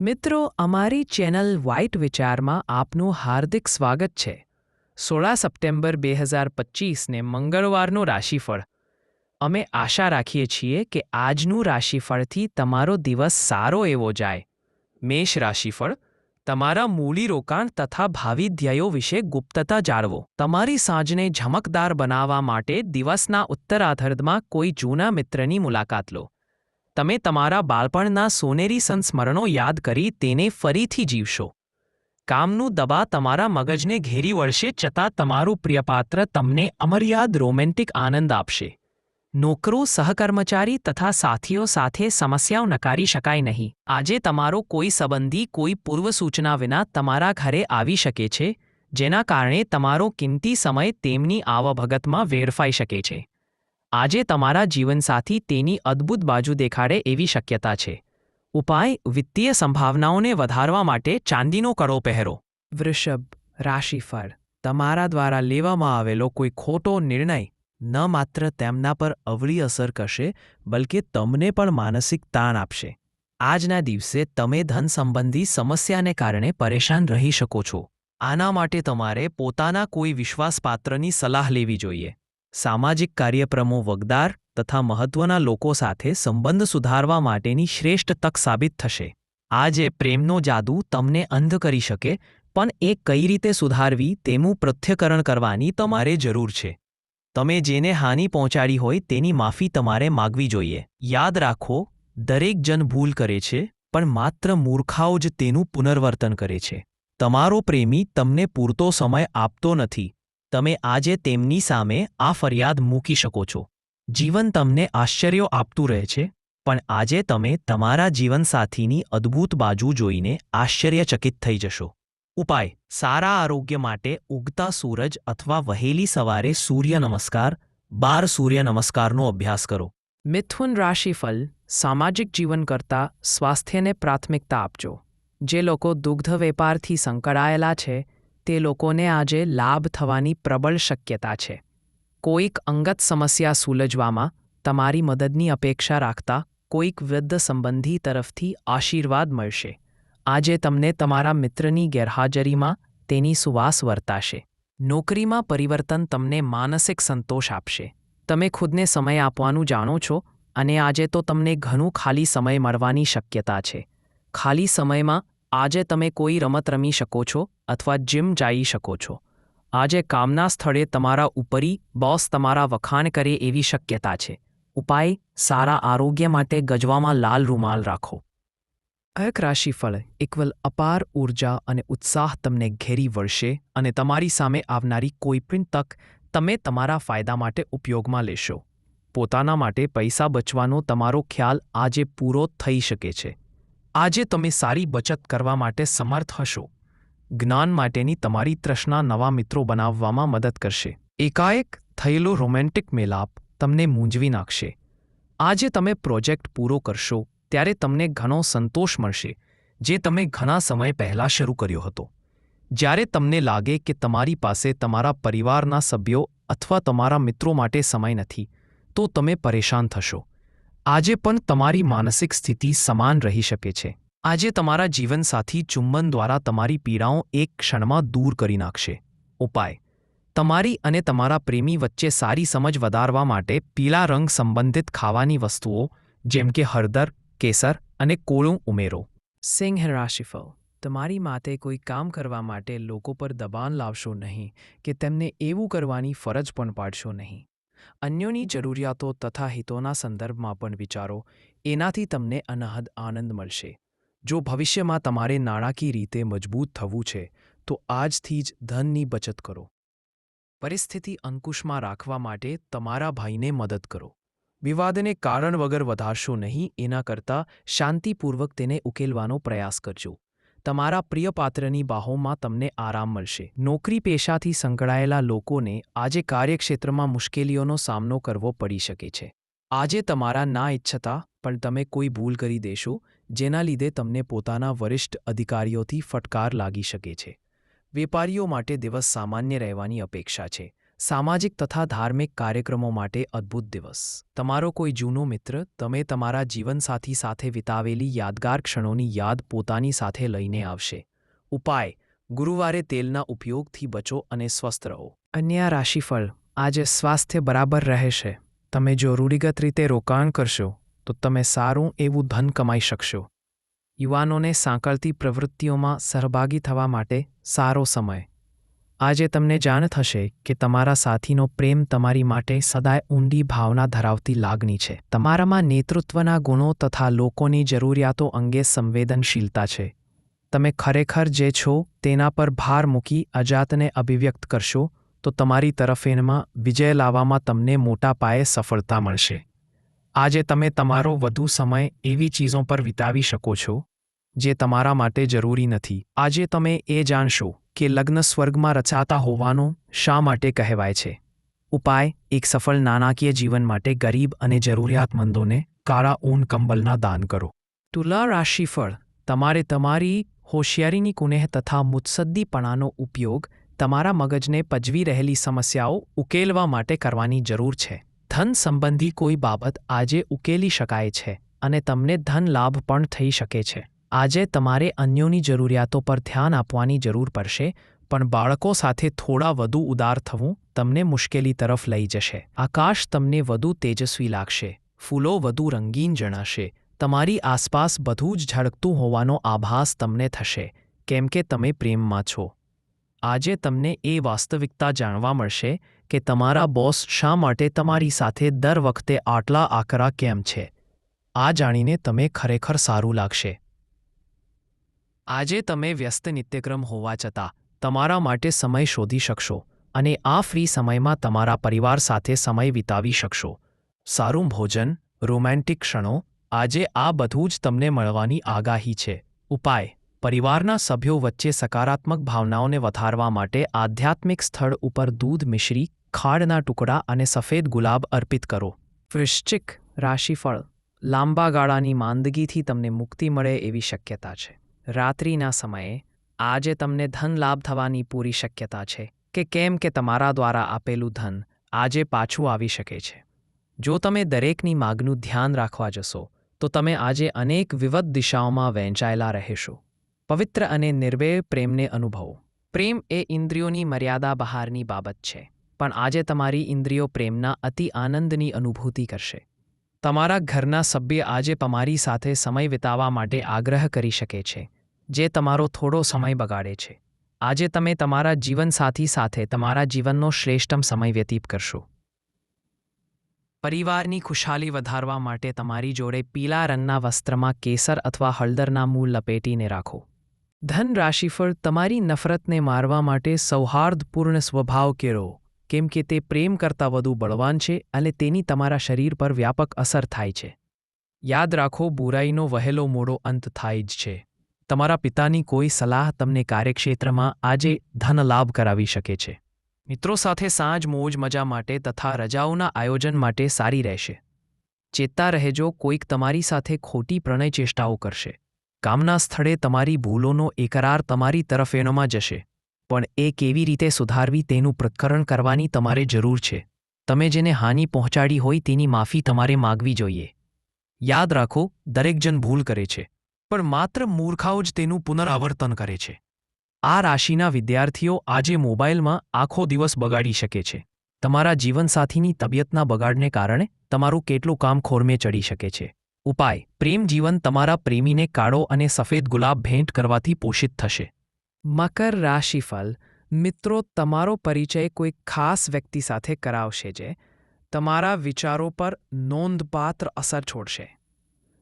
મિત્રો, અમારી channel white વિચારમાં આપનું હાર્દિક સ્વાગત છે. સોળા સપ્ટેમ્બર બે હજાર પચીસને મંગળવારનું રાશિફળ. અમે આશા રાખીએ છીએ કે આજનું રાશિફળથી તમારો દિવસ સારો એવો જાય. મેષ રાશિફળ, તમારા મૂડીરોકાણ તથા ભાવિ ધ્યેયો વિશે ગુપ્તતા જાળવો. તમારી સાંજને ઝમકદાર બનાવવા માટે દિવસના ઉત્તરાધર્ધમાં કોઈ જૂના મિત્રની મુલાકાત લો. તમે તમારા બાળપણના સોનેરી સંસ્મરણો યાદ કરી તેને ફરીથી જીવશો. કામનું દબા તમારા મગજને ઘેરી વળશે છતાં તમારું પ્રિયપાત્ર તમને અમર્યાદ રોમેન્ટિક આનંદ આપશે. નોકરો, સહકર્મચારી તથા સાથીઓ સાથે સમસ્યાઓ નકારી શકાય નહીં. આજે તમારો કોઈ સંબંધી, કોઈ પૂર્વ સૂચના વિના તમારા ઘરે આવી શકે છે, જેના કારણે તમારો કિંમતી સમય તેમની આવભગતમાં વેડફાઈ શકે છે. આજે તમારા જીવનસાથી તેની અદ્ભુત બાજુ દેખાડે એવી શક્યતા છે. ઉપાય, વિત્તીય સંભાવનાઓને વધારવા માટે ચાંદીનો કડો પહેરો. વૃષભ, રાશિફળ, તમારા દ્વારા લેવામાં આવેલો કોઈ ખોટો નિર્ણય ન માત્ર તેમના પર અવળી અસર કરશે, બલકે તમને પણ માનસિક તાણ આપશે. આજના દિવસે તમે ધન સંબંધી સમસ્યાને કારણે પરેશાન રહી શકો છો. આના માટે તમારે પોતાના કોઈ વિશ્વાસપાત્રની સલાહ લેવી જોઈએ. સામાજિક કાર્યક્રમો વગદાર તથા મહત્વના લોકો સાથે સંબંધ સુધારવા માટેની શ્રેષ્ઠ તક સાબિત થશે. આજે પ્રેમનો જાદુ તમને અંધ કરી શકે, પણ એ કઈ રીતે સુધારવી તેનું પ્રત્યકરણ કરવાની તમારે જરૂર છે. તમે જેને હાનિ પહોંચાડી હોય તેની માફી તમારે માગવી જોઈએ. યાદ રાખો, દરેક જન ભૂલ કરે છે, પણ માત્ર મૂર્ખાઓ જ તેનું પુનર્વર્તન કરે છે. તમારો પ્રેમી તમને પૂરતો સમય આપતો નથી. તમે આજે તેમની સામે આ ફરિયાદ મૂકી શકો છો. જીવન તમને આશ્ચર્યો આપતું રહે છે, પણ આજે તમે તમારા જીવનસાથીની અદ્ભુત બાજુ જોઈને આશ્ચર્યચકિત થઈ જશો. ઉપાય, સારા આરોગ્ય માટે ઉગતા સૂરજ અથવા વહેલી સવારે સૂર્ય નમસ્કાર, બાર સૂર્ય નમસ્કારનો અભ્યાસ કરો. મિથુન રાશિફલ સામાજિક જીવન કરતાં સ્વાસ્થ્યને પ્રાથમિકતા આપજો. જે લોકો દુગ્ધ વેપારથી સંકળાયેલા છે તે લોકોને આજે લાભ થવાની પ્રબળ શક્યતા છે. કોઈક અંગત સમસ્યા સુલજવામાં તમારી મદદની અપેક્ષા રાખતા કોઈક વૃદ્ધ સંબંધી તરફથી આશીર્વાદ મળશે. આજે તમને તમારા મિત્રની ગેરહાજરીમાં તેની સુવાસ વર્તાશે. નોકરીમાં પરિવર્તન તમને માનસિક સંતોષ આપશે. તમે ખુદને સમય આપવાનું જાણો છો અને આજે તો તમને ઘણું ખાલી સમય મળવાની શક્યતા છે. ખાલી સમયમાં આજે તમે કોઈ રમત રમી શકો છો અથવા જિમ જઈ શકો છો. આજે કામના સ્થળે તમારા ઉપરી બોસ તમારા વખાણ કરે એવી શક્યતા છે. ઉપાય, સારા આરોગ્ય માટે ગજવામાં લાલ રૂમાલ રાખો. અયક રાશિફળ ઇક્વલ અપાર ઊર્જા અને ઉત્સાહ તમને ઘેરી વળશે અને તમારી સામે આવનારી કોઈપણ તક તમે તમારા ફાયદા માટે ઉપયોગમાં લેશો. પોતાના માટે પૈસા બચવાનો તમારો ખ્યાલ આજે પૂરો થઈ શકે છે. આજે તમે સારી બચત કરવા માટે સમર્થ હશો. જ્ઞાન માટેની તમારી તૃષ્ણા નવા મિત્રો બનાવવામાં મદદ કરશે. એકાએક થયેલો રોમેન્ટિક મેલાપ તમને મૂંઝવી નાખશે. આજે તમે પ્રોજેક્ટ પૂરો કરશો, ત્યારે તમને ઘણો સંતોષ મળશે, જે તમે ઘણા સમય પહેલાં શરૂ કર્યો હતો. જ્યારે તમને લાગે કે તમારી પાસે તમારા પરિવારના સભ્યો અથવા તમારા મિત્રો માટે સમય નથી, તો તમે પરેશાન થશો. આજે પણ તમારી માનસિક સ્થિતિ સમાન રહી શકે છે. આજે તમારા જીવનસાથી ચુંબન દ્વારા તમારી પીડાઓ એક ક્ષણમાં દૂર કરી નાખશે. ઉપાય. તમારી અને તમારા પ્રેમી વચ્ચે સારી સમજ વધારવા માટે પીળા રંગ સંબંધિત ખાવાની વસ્તુઓ, જેમ કે હળદર, કેસર અને કોળું ઉમેરો. સિંહ રાશિફળ. તમારી માતે કોઈ કામ કરવા માટે લોકો પર દબાણ લાવશો નહીં કે તેમને એવું કરવાની ફરજ પણ પાડશો નહીં. અન્યોની જરૂરિયાતો તથા હિતોના સંદર્ભમાં પણ વિચારો. એનાથી તમને અનહદ આનંદ મળશે. જો ભવિષ્યમાં તમારે નાણાકીય રીતે મજબૂત થવું છે, તો આજથી જ ધનની બચત કરો. પરિસ્થિતિ અંકુશમાં રાખવા માટે તમારા ભાઈને મદદ કરો. વિવાદને કારણ વગર વધારશો નહીં, એના કરતાં શાંતિપૂર્વક તેને ઉકેલવાનો પ્રયાસ કરજો. તમારા પ્રિય પાત્રની બાહોમાં તમને આરામ મળશે. નોકરી પેશાથી સંકળાયેલા લોકોને આજે કાર્યક્ષેત્રમાં મુશ્કેલીઓનો સામનો કરવો પડી શકે છે. આજે તમારા ના ઈચ્છતા પણ તમે કોઈ ભૂલ કરી દેશો, જેના લીધે તમને પોતાના વરિષ્ઠ અધિકારીઓથી ફટકાર લાગી શકે છે. વેપારીઓ માટે દિવસ સામાન્ય રહેવાની અપેક્ષા છે. સામાજિક તથા ધાર્મિક કાર્યક્રમો માટે અદ્ભુત દિવસ. તમારો કોઈ જૂનો મિત્ર, તમે તમારા જીવનસાથી સાથે વિતાવેલી યાદગાર ક્ષણોની યાદ પોતાની સાથે લઈને આવશે. ઉપાય, ગુરુવારે તેલના ઉપયોગથી બચો અને સ્વસ્થ રહો. અન્ય રાશિફળ, આજે સ્વાસ્થ્ય બરાબર રહેશે. તમે જો રૂઢિગત રીતે રોકાણ કરશો, તો તમે સારું એવું ધન કમાઈ શકશો. યુવાનોને સાંકળતી પ્રવૃત્તિઓમાં સહભાગી થવા માટે સારો સમય. આજે તમને જાણ થશે કે તમારા સાથીનો પ્રેમ તમારી માટે સદાય ઊંડી ભાવના ધરાવતી લાગણી છે. તમારામાં નેતૃત્વના ગુણો તથા લોકોની જરૂરિયાતો અંગે સંવેદનશીલતા છે. તમે ખરેખર જે છો તેના પર ભાર મૂકી અજાતને અભિવ્યક્ત કરશો, તો તમારી તરફેણમાં વિજય લાવવામાં તમને મોટા પાયે સફળતા મળશે. આજે તમે તમારો વધુ સમય એવી ચીજો પર વિતાવી શકો છો, જે તમારા માટે જરૂરી નથી. આજે તમે એ જાણશો કે લગ્ન સ્વર્ગમાં રચાતા હોવાનો શા માટે કહેવાય છે? ઉપાય, એક સફળ નાણાકીય જીવન માટે ગરીબ અને જરૂરિયાતમંદોને કાળા ઊન કંબલના દાન કરો. તુલા રાશિફળ, તમારે તમારી હોશિયારીની કુનેહ તથા મુત્સદ્દીપણાનો ઉપયોગ તમારા મગજને પજવી રહેલી સમસ્યાઓ ઉકેલવા માટે કરવાની જરૂર છે. ધન સંબંધી કોઈ બાબત આજે ઉકેલી શકાય છે અને તમને ધન લાભ પણ થઈ શકે છે. આજે તમારે અન્યોની જરૂરિયાતો પર ધ્યાન આપવાની જરૂર પડશે, પણ બાળકો સાથે થોડા વધુ ઉદાર થવું તમને મુશ્કેલી તરફ લઈ જશે. આકાશ તમને વધુ તેજસ્વી લાગશે, ફૂલો વધુ રંગીન જણાશે, તમારી આસપાસ બધું જ ઝળકતું હોવાનો આભાસ તમને થશે, કેમ કે તમે પ્રેમમાં છો. આજે તમને એ વાસ્તવિકતા જાણવા મળશે કે તમારા બોસ શા માટે તમારી સાથે દર વખતે આટલા આકરા કેમ છે. આ જાણીને તમે ખરેખર સારું લાગશે. આજે તમે વ્યસ્ત નિત્યક્રમ હોવા છતાં તમારા માટે સમય શોધી શકશો અને આ ફ્રી સમયમાં તમારા પરિવાર સાથે સમય વિતાવી શકશો. સારું ભોજન, રોમેન્ટિક ક્ષણો, આજે આ બધું જ તમને મળવાની આગાહી છે. ઉપાય, પરિવારના સભ્યો વચ્ચે સકારાત્મક ભાવનાઓને વધારવા માટે આધ્યાત્મિક સ્થળ ઉપર દૂધ મિશ્રી, ખાડના ટુકડા અને સફેદ ગુલાબ અર્પિત કરો. વૃશ્ચિક રાશિફળ, લાંબા ગાળાની માંદગીથી તમને મુક્તિ મળે એવી શક્યતા છે. રાત્રિના સમયે, આજે તમને ધન લાભ થવાની પૂરી શક્યતા છે કે કેમ કે તમારા દ્વારા આપેલું ધન આજે પાછું આવી શકે છે. જો તમે દરેકની માગનું ધ્યાન રાખવા જશો, તો તમે આજે અનેક વિવદ દિશાઓમાં વહેંચાયેલા રહેશો. પવિત્ર અને નિર્ભય પ્રેમને અનુભવો. પ્રેમ એ ઇન્દ્રિયોની મર્યાદા બહારની બાબત છે, પણ આજે તમારી ઇન્દ્રિયો પ્રેમના અતિ આનંદની અનુભૂતિ કરશે. તમારા ઘરના સભ્ય આજે તમારી સાથે સમય વિતાવવા માટે આગ્રહ કરી શકે છે જે તમારો થોડો સમય બગાડે છે. આજે તમે તમારા જીવનસાથી સાથે તમારા જીવનનો શ્રેષ્ઠમ સમય વ્યતીત કરશો. પરિવારની ખુશાલી વધારવા માટે તમારી જોડે પીલા રંગના વસ્ત્રમાં કેસર અથવા હળદરના મૂળ લપેટીને રાખો. ધન રાશિફળ તમારી નફરતને મારવા માટે સૌહાર્દપૂર્ણ સ્વભાવ કેળવો કેમ કે તે પ્રેમ કરતાં વધુ બળવાન છે અને તેની તમારા શરીર પર વ્યાપક અસર થાય છે. યાદ રાખો, બુરાઈનો વહેલો મોડો અંત થાય જ છે. તમારા પિતાની કોઈ સલાહ તમને કાર્યક્ષેત્રમાં આજે ધનલાભ કરાવી શકે છે. મિત્રો સાથે સાંજ મોજ મજા માટે તથા રજાઓના આયોજન માટે સારી રહેશે. ચેતતા રહેજો, કોઈક તમારી સાથે ખોટી પ્રણય ચેષ્ટાઓ કરશે. કામના સ્થળે તમારી ભૂલોનો એકરાર તમારી તરફ એનોમાં જશે. પણ એ કેવી રીતે સુધારવી તેનું પ્રકરણ કરવાની તમારે જરૂર છે. તમે જેને હાનિ પહોંચાડી હોય તેની માફી તમારે માગવી જોઈએ. યાદ રાખો દરેક જન ભૂલ કરે છે. પણ માત્ર મૂર્ખાઓ જ તેનું પુનરાવર્તન કરે છે. આ રાશિના વિદ્યાર્થીઓ આજે મોબાઈલમાં આખો દિવસ બગાડી શકે છે. તમારા જીવનસાથીની તબિયતના બગાડને કારણે તમારું કેટલું કામ ખોરમે ચડી શકે છે. ઉપાય, પ્રેમ જીવન તમારા પ્રેમીને કાળો અને સફેદ ગુલાબ ભેંટ કરવાથી પોષિત થશે. મકર રાશિફલ મિત્રો, તમારો પરિચય કોઈ ખાસ વ્યક્તિ સાથે કરાવશે જે તમારા વિચારો પર નોંધપાત્ર અસર છોડશે.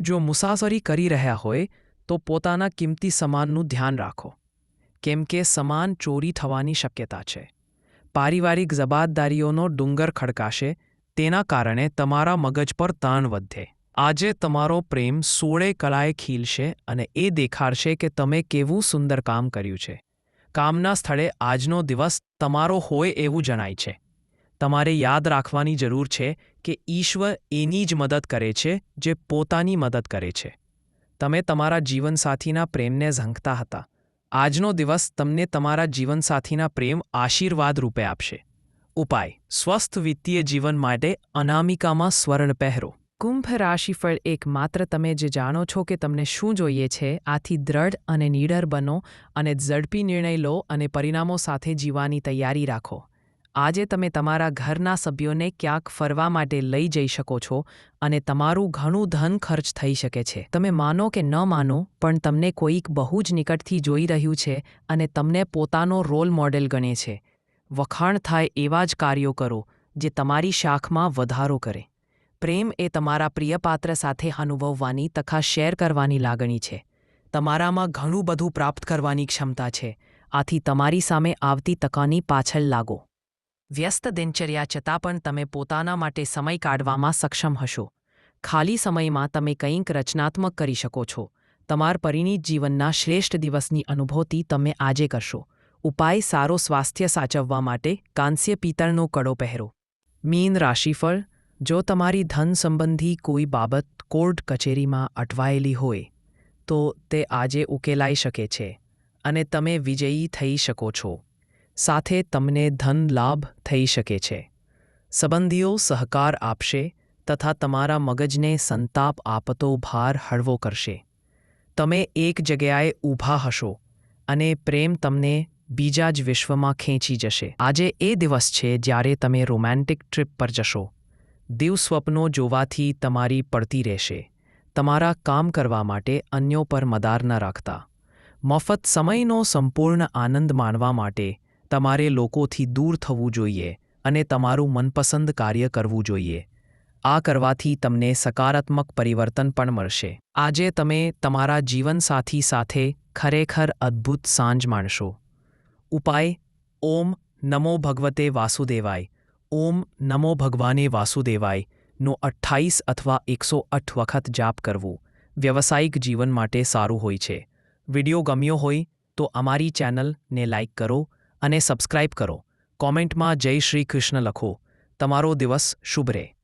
જો મુસાફરી કરી રહ્યા હોય, તો પોતાના કિંમતી સામાનનું ધ્યાન રાખો. કેમ કે સમાન ચોરી થવાની શક્યતા છે. પારિવારિક જવાબદારીઓનો ડુંગર ખડકાશે, તેના કારણે તમારા મગજ પર તાણ વધે. આજે તમારો પ્રેમ સોળે કળાએ ખીલશે અને એ દેખાડશે કે તમે કેવું સુંદર કામ કર્યું છે. કામના સ્થળે આજનો દિવસ તમારો હોય એવું જણાય છે. તમારે યાદ રાખવાની જરૂર છે કે ઈશ્વર એની જ મદદ કરે છે, જે પોતાની મદદ કરે છે. તમે તમારા જીવનસાથીના પ્રેમને ઝંખતા હતા. આજનો દિવસ તમને તમારા જીવનસાથીના પ્રેમ આશીર્વાદ રૂપે આપશે. ઉપાય, સ્વસ્થ વિત્તીય જીવન માટે અનામિકામાં સ્વર્ણ પહેરો. કુંભ રાશિફળ એક માત્ર તમે જે જાણો છો કે તમને શું જોઈએ છે, આથી દ્રઢ અને નીડર બનો અને ઝડપી નિર્ણય લો અને પરિણામો સાથે જીવવાની તૈયારી રાખો. આજે તમે તમારા ઘરના સભ્યોને ક્યાંક ફરવા માટે લઈ જઈ શકો છો અને તમારું ઘણું ધન ખર્ચ થઈ શકે છે. તમે માનો કે ન માનો, પણ તમને કોઈક બહુ જ નિકટથી જોઈ રહ્યું છે અને તમને પોતાનો રોલ મોડેલ ગણે છે. વખાણ થાય એવા જ કાર્યો કરો, જે તમારી શાખમાં વધારો કરે. પ્રેમ એ તમારા પ્રિયપાત્ર સાથે અનુભવવાની તથા શેર કરવાની લાગણી છે. તમારામાં ઘણું બધું પ્રાપ્ત કરવાની ક્ષમતા છે. આથી તમારી સામે આવતી તકાની પાછળ લાગો. વ્યસ્ત દિનચર્યા છતાં પણ તમે પોતાના માટે સમય કાઢવામાં સક્ષમ હશો. ખાલી સમયમાં તમે કંઈક રચનાત્મક કરી શકો છો. તમાર પરિણીત જીવનના શ્રેષ્ઠ દિવસની અનુભૂતિ તમે આજે કરશો. ઉપાય સારો સ્વાસ્થ્ય સાચવવા માટે કાંસ્ય પિત્તળનો કડો પહેરો. મીન રાશિફળ, જો તમારી ધન સંબંધી કોઈ બાબત કોર્ટ કચેરીમાં અટવાયેલી હોય, તો તે આજે ઉકેલાઈ શકે છે અને તમે વિજયી થઈ શકો છો. સાથે તમને ધન લાભ થઈ શકે છે. સંબંધીઓ સહકાર આપશે તથા તમારા મગજને સંતાપ આપતો ભાર હળવો કરશે. તમે એક જગ્યાએ ઊભા હશો અને પ્રેમ તમને બીજા જ વિશ્વમાં ખેંચી જશે. આજે એ દિવસ છે જ્યારે તમે રોમેન્ટિક ટ્રીપ પર જશો. દિવસ્વપ્નો જોવાથી તમારી પડતી રહેશે. તમારા કામ કરવા માટે અન્યો પર મદાર ન રાખતા. મફત સમયનો સંપૂર્ણ આનંદ માણવા માટે તમારે લોકોથી દૂર થવું જોઈએ અને તમારું મનપસંદ કાર્ય કરવું જોઈએ. આ કરવાથી તમને સકારાત્મક પરિવર્તન પણ મળશે. આજે તમે તમારા જીવનસાથી સાથે ખરેખર અદ્ભુત સાંજ માણશો. ઉપાય, ઓમ નમો ભગવતે વાસુદેવાય. ઓમ નમો ભગવાને વાસુદેવાય. નો અઠ્ઠાઈસ અથવા એકસો અઠ વખત જાપ કરવું. વ્યવસાયિક જીવન માટે સારું હોય છે. વિડિયો ગમ્યો હોય તો અમારી ચેનલને લાઇક કરો અને સબસ્ક્રાઇબ કરો. કોમેન્ટમાં જય શ્રી કૃષ્ણ લખો. તમારો દિવસ શુભ રહે.